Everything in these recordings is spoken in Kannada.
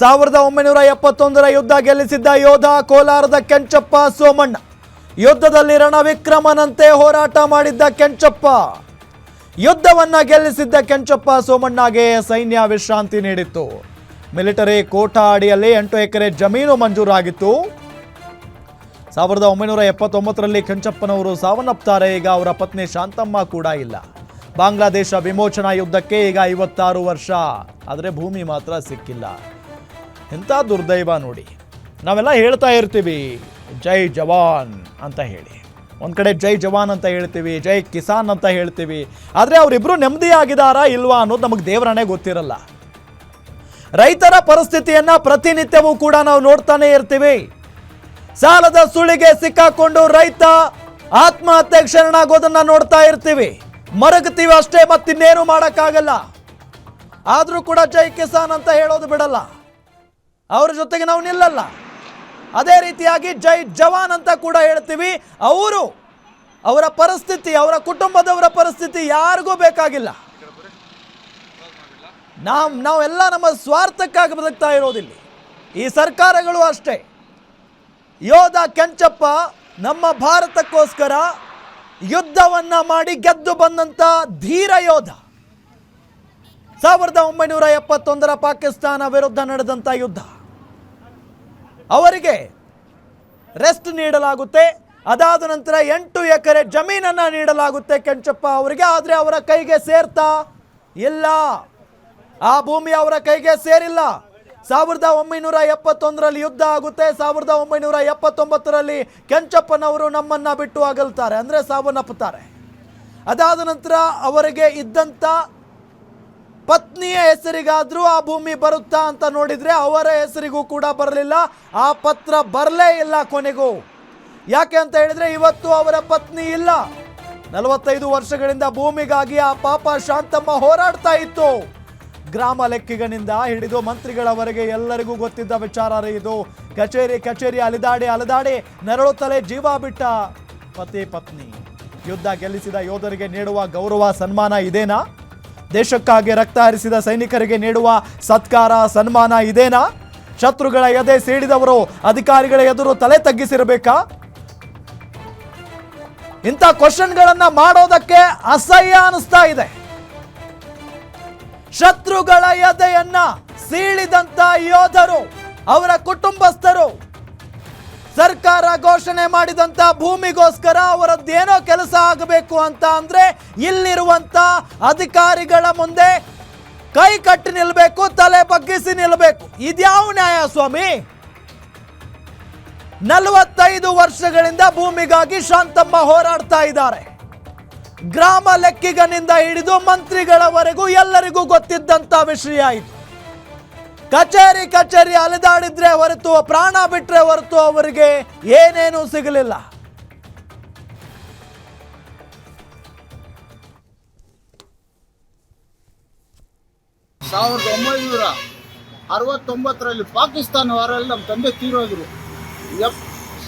ಸಾವಿರದ ಒಂಬೈನೂರ ಎಪ್ಪತ್ತೊಂದರ ಯುದ್ಧ ಗೆಲ್ಲಿಸಿದ್ದ ಯೋಧ ಕೋಲಾರದ ಕೆಂಚಪ್ಪ ಸೋಮಣ್ಣ. ಯುದ್ಧದಲ್ಲಿ ರಣವಿಕ್ರಮನಂತೆ ಹೋರಾಟ ಮಾಡಿದ್ದ ಕೆಂಚಪ್ಪ. ಯುದ್ಧವನ್ನ ಗೆಲ್ಲಿಸಿದ್ದ ಕೆಂಚಪ್ಪ ಸೋಮಣ್ಣಗೆ ಸೈನ್ಯ ವಿಶ್ರಾಂತಿ ನೀಡಿತ್ತು. ಮಿಲಿಟರಿ ಕೋಟಾ ಅಡಿಯಲ್ಲಿ ಎಂಟು ಎಕರೆ ಜಮೀನು ಮಂಜೂರಾಗಿತ್ತು. ಸಾವಿರದ ಒಂಬೈನೂರ ಎಪ್ಪತ್ತೊಂಬತ್ತರಲ್ಲಿ ಕೆಂಚಪ್ಪನವರು ಸಾವನ್ನಪ್ತಾರೆ, ಈಗ ಅವರ ಪತ್ನಿ ಶಾಂತಮ್ಮ ಕೂಡ ಇಲ್ಲ. ಬಾಂಗ್ಲಾದೇಶ ವಿಮೋಚನಾ ಯುದ್ಧಕ್ಕೆ ಈಗ ಐವತ್ತಾರು ವರ್ಷ, ಆದರೆ ಭೂಮಿ ಮಾತ್ರ ಸಿಕ್ಕಿಲ್ಲ. ಎಂಥ ದುರ್ದೈವ ನೋಡಿ. ನಾವೆಲ್ಲ ಹೇಳ್ತಾ ಇರ್ತೀವಿ, ಜೈ ಜವಾನ್ ಅಂತ ಹೇಳಿ. ಒಂದು ಕಡೆ ಜೈ ಜವಾನ್ ಅಂತ ಹೇಳ್ತೀವಿ, ಜೈ ಕಿಸಾನ್ ಅಂತ ಹೇಳ್ತೀವಿ. ಆದರೆ ಅವರಿಬ್ಬರು ಆಗಿದಾರಾ ಇಲ್ವಾ ಅನ್ನೋದು ನಮಗೆ ದೇವರನ್ನೇ ಗೊತ್ತಿರಲ್ಲ. ರೈತರ ಪರಿಸ್ಥಿತಿಯನ್ನು ಪ್ರತಿನಿತ್ಯವೂ ಕೂಡ ನಾವು ನೋಡ್ತಾನೆ ಇರ್ತೀವಿ. ಸಾಲದ ಸುಳಿಗೆ ಸಿಕ್ಕಾಕೊಂಡು ರೈತ ಆತ್ಮಹತ್ಯೆ ಕ್ಷರಣ ಆಗೋದನ್ನು ನೋಡ್ತಾ ಇರ್ತೀವಿ. ಮರಗತೀವಿ ಅಷ್ಟೇ ಮತ್ತಿನ್ನೇನು ಮಾಡೋಕ್ಕಾಗಲ್ಲ. ಆದರೂ ಕೂಡ ಜೈ ಕಿಸಾನ್ ಅಂತ ಹೇಳೋದು ಬಿಡಲ್ಲ. ಅವ್ರ ಜೊತೆಗೆ ನಾವು ನಿಲ್ಲಲ್ಲ. ಅದೇ ರೀತಿಯಾಗಿ ಜೈ ಜವಾನ್ ಅಂತ ಕೂಡ ಹೇಳ್ತೀವಿ. ಅವರು ಅವರ ಪರಿಸ್ಥಿತಿ, ಅವರ ಕುಟುಂಬದವರ ಪರಿಸ್ಥಿತಿ ಯಾರಿಗೂ ಬೇಕಾಗಿಲ್ಲ. ನಾವ್, ನಾವೆಲ್ಲ ನಮ್ಮ ಸ್ವಾರ್ಥಕ್ಕಾಗಿ ಬದುಕ್ತಾ ಇರೋದಿಲ್ಲ. ಈ ಸರ್ಕಾರಗಳು ಅಷ್ಟೇ. ಯೋಧ ಕೆಂಚಪ್ಪ ನಮ್ಮ ಭಾರತಕ್ಕೋಸ್ಕರ ಯುದ್ಧವನ್ನ ಮಾಡಿ ಗೆದ್ದು ಬಂದಂತ ಧೀರ ಯೋಧ. ಸಾವಿರದ ಒಂಬೈನೂರ ಎಪ್ಪತ್ತೊಂದರ ಪಾಕಿಸ್ತಾನ ವಿರುದ್ಧ ನಡೆದಂತ ಯುದ್ಧ. ಅವರಿಗೆ ರೆಸ್ಟ್ ನೀಡಲಾಗುತ್ತೆ. ಅದಾದ ನಂತರ ಎಂಟು ಎಕರೆ ಜಮೀನನ್ನ ನೀಡಲಾಗುತ್ತೆ ಕೆಂಚಪ್ಪ ಅವರಿಗೆ. ಆದರೆ ಅವರ ಕೈಗೆ ಸೇರ್ತಾ ಇಲ್ಲ. ಆ ಭೂಮಿ ಅವರ ಕೈಗೆ ಸೇರಿಲ್ಲ. ಸಾವಿರದ ಒಂಬೈನೂರ ಎಪ್ಪತ್ತೊಂದರಲ್ಲಿ ಯುದ್ಧ ಆಗುತ್ತೆ. ಸಾವಿರದ ಒಂಬೈನೂರ ಎಪ್ಪತ್ತೊಂಬತ್ತರಲ್ಲಿ ಕೆಂಚಪ್ಪನವರು ನಮ್ಮನ್ನ ಬಿಟ್ಟು ಅಗಲ್ತಾರೆ. ಅಂದರೆ ಸಾವನ್ನಪ್ಪುತ್ತಾರೆ. ಅದಾದ ನಂತರ ಅವರಿಗೆ ಇದ್ದಂಥ ಪತ್ನಿಯ ಹೆಸರಿಗಾದರೂ ಆ ಭೂಮಿ ಬರುತ್ತಾ ಅಂತ ನೋಡಿದ್ರೆ ಅವರ ಹೆಸರಿಗೂ ಕೂಡ ಬರಲಿಲ್ಲ. ಆ ಪತ್ರ ಬರಲೇ ಇಲ್ಲ ಕೊನೆಗೂ. ಯಾಕೆ ಅಂತ ಹೇಳಿದ್ರೆ ಇವತ್ತು ಅವರ ಪತ್ನಿ ಇಲ್ಲ. ನಲವತ್ತೈದು ವರ್ಷಗಳಿಂದ ಭೂಮಿಗಾಗಿ ಆ ಪಾಪ ಶಾಂತಮ್ಮ ಹೋರಾಡ್ತಾ ಇತ್ತು. ಗ್ರಾಮ ಲೆಕ್ಕಿಗನಿಂದ ಹಿಡಿದು ಮಂತ್ರಿಗಳವರೆಗೆ ಎಲ್ಲರಿಗೂ ಗೊತ್ತಿದ್ದ ವಿಚಾರ ಇದು. ಕಚೇರಿ ಕಚೇರಿ, ಅಲಿದಾಡಿ ಅಲಿದಾಡಿ ನೆರಳುತ್ತಲೇ ಜೀವ ಬಿಟ್ಟ ಪತಿ ಪತ್ನಿ. ಯುದ್ಧ ಗೆಲ್ಲಿಸಿದ ಯೋಧರಿಗೆ ನೀಡುವ ಗೌರವ, ಸನ್ಮಾನ ಇದೇನಾ? ದೇಶಕ್ಕಾಗಿ ರಕ್ತ ಹರಿಸಿದ ಸೈನಿಕರಿಗೆ ನೀಡುವ ಸತ್ಕಾರ, ಸನ್ಮಾನ ಇದೇನಾ? ಶತ್ರುಗಳ ಎದೆ ಸೇಡಿದವರು ಅಧಿಕಾರಿಗಳ ಎದುರು ತಲೆ ತಗ್ಗಿಸಿರಬೇಕಾ? ಇಂಥ ಕ್ವಶನ್ಗಳನ್ನ ಮಾಡೋದಕ್ಕೆ ಅಸಹ್ಯ ಅನಿಸ್ತಾ ಇದೆ. ಶತ್ರುಗಳ ಎದೆಯನ್ನ ಸೀಳಿದಂತ ಯೋಧರು, ಅವರ ಕುಟುಂಬಸ್ಥರು ಘೋಷಣೆ ಮಾಡಿದಂತ ಭೂಮಿಗೋಸ್ಕರ ಅವರದ್ದೇನೋ ಕೆಲಸ ಆಗಬೇಕು ಅಂತ ಅಂದ್ರೆ ಇಲ್ಲಿರುವಂತ ಅಧಿಕಾರಿಗಳ ಮುಂದೆ ಕೈ ಕಟ್ಟಿ ನಿಲ್ಬೇಕು, ತಲೆ ಬಗ್ಗಿಸಿ ನಿಲ್ಬೇಕು. ಇದ್ಯಾವ ನ್ಯಾಯ ಸ್ವಾಮಿ? ನಲವತ್ತೈದು ವರ್ಷಗಳಿಂದ ಭೂಮಿಗಾಗಿ ಶಾಂತಮ್ಮ ಹೋರಾಡ್ತಾ ಇದ್ದಾರೆ. ಗ್ರಾಮ ಲೆಕ್ಕಿಗನಿಂದ ಹಿಡಿದು ಮಂತ್ರಿಗಳವರೆಗೂ ಎಲ್ಲರಿಗೂ ಗೊತ್ತಿದ್ದಂತ ವಿಷಯ ಇದು. ಕಚೇರಿ ಕಚೇರಿ ಅಲೆದಾಡಿದ್ರೆ ಹೊರತು, ಪ್ರಾಣ ಬಿಟ್ಟರೆ ಹೊರತು ಅವರಿಗೆ ಏನೇನೂ ಸಿಗಲಿಲ್ಲ. ಸಾವಿರದ ಒಂಬೈನೂರ ಅರವತ್ತೊಂಬತ್ತರಲ್ಲಿ ಪಾಕಿಸ್ತಾನ ವಾರಲ್ಲಿ ನಮ್ಮ ತಂದೆ ತೀರೋದ್ರು.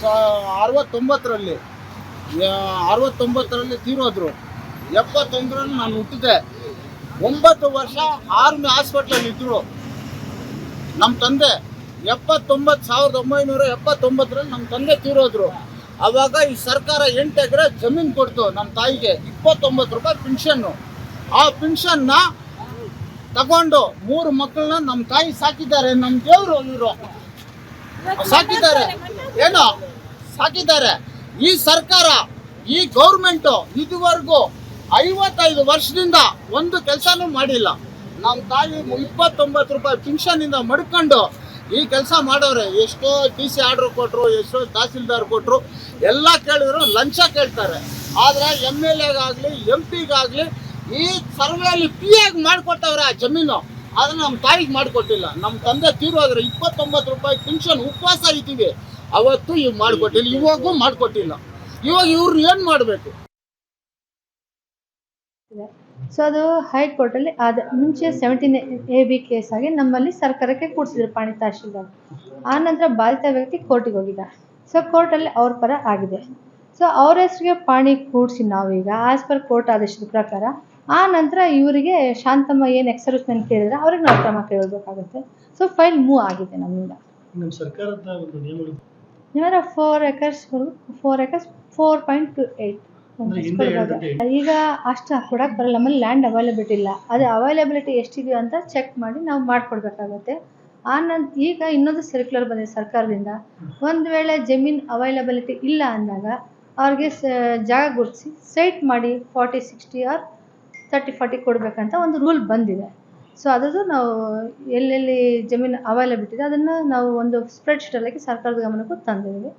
ಸಾ- ಅರವತ್ತೊಂಬತ್ತರಲ್ಲಿ ಅರವತ್ತೊಂಬತ್ತರಲ್ಲಿ ತೀರೋದ್ರು. ಎಪ್ಪತ್ತೊಂದರಲ್ಲಿ ನಾನು ಹುಟ್ಟಿದೆ ಒಂಬತ್ತು ವರ್ಷ ಆರ್ಮಿ ಹಾಸ್ಪಿಟ್ಲಲ್ಲಿ ಇದ್ದರು ನಮ್ಮ ತಂದೆ ಎಪ್ಪತ್ತೊಂಬತ್ತು ಸಾವಿರದ ಒಂಬೈನೂರ ಎಪ್ಪತ್ತೊಂಬತ್ತರಲ್ಲಿ ನಮ್ಮ ತಂದೆ ತೀರೋದ್ರು. ಅವಾಗ ಈ ಸರ್ಕಾರ ಎಂಟು ಎಕರೆ ಜಮೀನು ಕೊಡ್ತು ನಮ್ಮ ತಾಯಿಗೆ, ಇಪ್ಪತ್ತೊಂಬತ್ತು ರೂಪಾಯಿ ಪಿನ್ಷನ್ನು ಆ ಪಿನ್ಷನ್ನ ತಗೊಂಡು ಮೂರು ಮಕ್ಕಳನ್ನ ನಮ್ಮ ತಾಯಿ ಸಾಕಿದ್ದಾರೆ. ನಮ್ಮ ದೇವರು ಇವರು. ಸಾಕಿದ್ದಾರೆ. ಏನೋ? ಸಾಕಿದ್ದಾರೆ. ಈ ಸರ್ಕಾರ, ಈ ಗೌರ್ಮೆಂಟು ಇದುವರೆಗೂ ಐವತ್ತೈದು ವರ್ಷದಿಂದ ಒಂದು ಕೆಲಸನೂ ಮಾಡಿಲ್ಲ. ನಮ್ಮ ತಾಯಿ ಇಪ್ಪತ್ತೊಂಬತ್ತು ರೂಪಾಯಿ ಪಿಂಕ್ಷನ್ನಿಂದ ಮಡ್ಕೊಂಡು ಈ ಕೆಲಸ ಮಾಡೋರೆ. ಎಷ್ಟೋ ಟಿ ಸಿ ಆರ್ಡ್ರ್ ಕೊಟ್ಟರು ಎಷ್ಟೋ ತಹಸೀಲ್ದಾರ್ ಕೊಟ್ಟರು ಎಲ್ಲ ಕೇಳಿದ್ರು, ಲಂಚ ಕೇಳ್ತಾರೆ. ಆದರೆ ಎಂ ಎಲ್ ಎಗಾಗಲಿ ಎಂ ಪಿಗಾಗಲಿ ಈ ಸರ್ವೆಯಲ್ಲಿ ಪಿ ಆಗಿ ಮಾಡಿಕೊಟ್ಟವ್ರೆ ಆ ಜಮೀನು. ಆದರೆ ನಮ್ಮ ತಾಯಿಗೆ ಮಾಡಿಕೊಟ್ಟಿಲ್ಲ. ನಮ್ಮ ತಂದೆ ತೀರೋದ್ರೆ ಇಪ್ಪತ್ತೊಂಬತ್ತು ರೂಪಾಯಿ ಪಿಂಕ್ಷನ್ ಉಪವಾಸ ಇದ್ದೀವಿ. ಅವತ್ತು ಇವ್ ಮಾಡಿಕೊಟ್ಟಿಲ್ಲ. ಇವಾಗೂ ಮಾಡಿಕೊಟ್ಟಿಲ್ಲ. ಇವಾಗ ಇವ್ರು ಏನು ಮಾಡಬೇಕು? ಸೊ ಅದು ಹೈಕೋರ್ಟಲ್ಲಿ ಆದ ಮುಂಚೆ ಸೆವೆಂಟೀನ್ ಎ ಬಿ ಕೇಸ್ ಆಗಿ ನಮ್ಮಲ್ಲಿ ಸರ್ಕಾರಕ್ಕೆ ಕೂಡಿಸಿದ್ರು ಪಾಣಿ ತಹಶೀಲ್ದಾರ್. ಆ ನಂತರ ಬಾಧಿತ ವ್ಯಕ್ತಿ ಕೋರ್ಟಿಗೆ ಹೋಗಿದ್ದ. ಸೊ ಕೋರ್ಟಲ್ಲಿ ಅವ್ರ ಪರ ಆಗಿದೆ. ಸೊ ಅವ್ರ ಹೆಸರಿಗೆ ಪಾಣಿ ಕೂಡಿಸಿ ನಾವೀಗ ಆಸ್ ಪರ್ ಕೋರ್ಟ್ ಆದೇಶದ ಪ್ರಕಾರ ಆ ನಂತರ ಇವರಿಗೆ ಶಾಂತಮ್ಮ ಏನು ಎಕ್ಸರ್ವಿಸ್ಮೆಂಟ್ ಕೇಳಿದ್ರೆ ಅವ್ರಿಗೆ ನಾವು ಕ್ರಮ ಕೇಳಬೇಕಾಗುತ್ತೆ ಸೊ ಫೈಲ್ ಮೂವ್ ಆಗಿದೆ ನಮ್ಮಿಂದ. ನಮ್ಮ ಸರ್ಕಾರದ ಒಂದು ನಿಯಮಗಳು ಇವಾಗ four acres four acres four point two eight ಈಗ ಅಷ್ಟು ಕೊಡಕ್ ಬರಲ್ಲ ಆಮೇಲೆ ಲ್ಯಾಂಡ್ ಅವೈಲಬಿಲಿಟಿ ಇಲ್ಲ. ಅದೇ ಅವೈಲಬಿಲಿಟಿ ಎಷ್ಟಿದೆಯೋ ಅಂತ ಚೆಕ್ ಮಾಡಿ ನಾವು ಮಾಡಿಕೊಡ್ಬೇಕಾಗತ್ತೆ. ಆ ನಂತರ ಈಗ ಇನ್ನೊಂದು ಸರ್ಕ್ಯುಲರ್ ಬಂದಿದೆ ಸರ್ಕಾರದಿಂದ. ಒಂದು ವೇಳೆ ಜಮೀನ್ ಅವೈಲಬಿಲಿಟಿ ಇಲ್ಲ ಅಂದಾಗ ಅವ್ರಿಗೆ ಜಾಗ ಗುರುತಿಸಿ ಸೈಟ್ ಮಾಡಿ forty sixty or thirty forty ಕೊಡಬೇಕಂತ ಒಂದು ರೂಲ್ ಬಂದಿದೆ. ಸೊ ಅದರದ್ದು ನಾವು ಎಲ್ಲೆಲ್ಲಿ ಜಮೀನು ಅವೈಲಬಿಲಿಟಿ ಇದೆ ಅದನ್ನು ನಾವು ಒಂದು ಸ್ಪ್ರೆಡ್ ಶೀಟಲ್ಲಿ ಸರ್ಕಾರದ ಗಮನಕ್ಕೂ ತಂದಿದ್ದೀವಿ.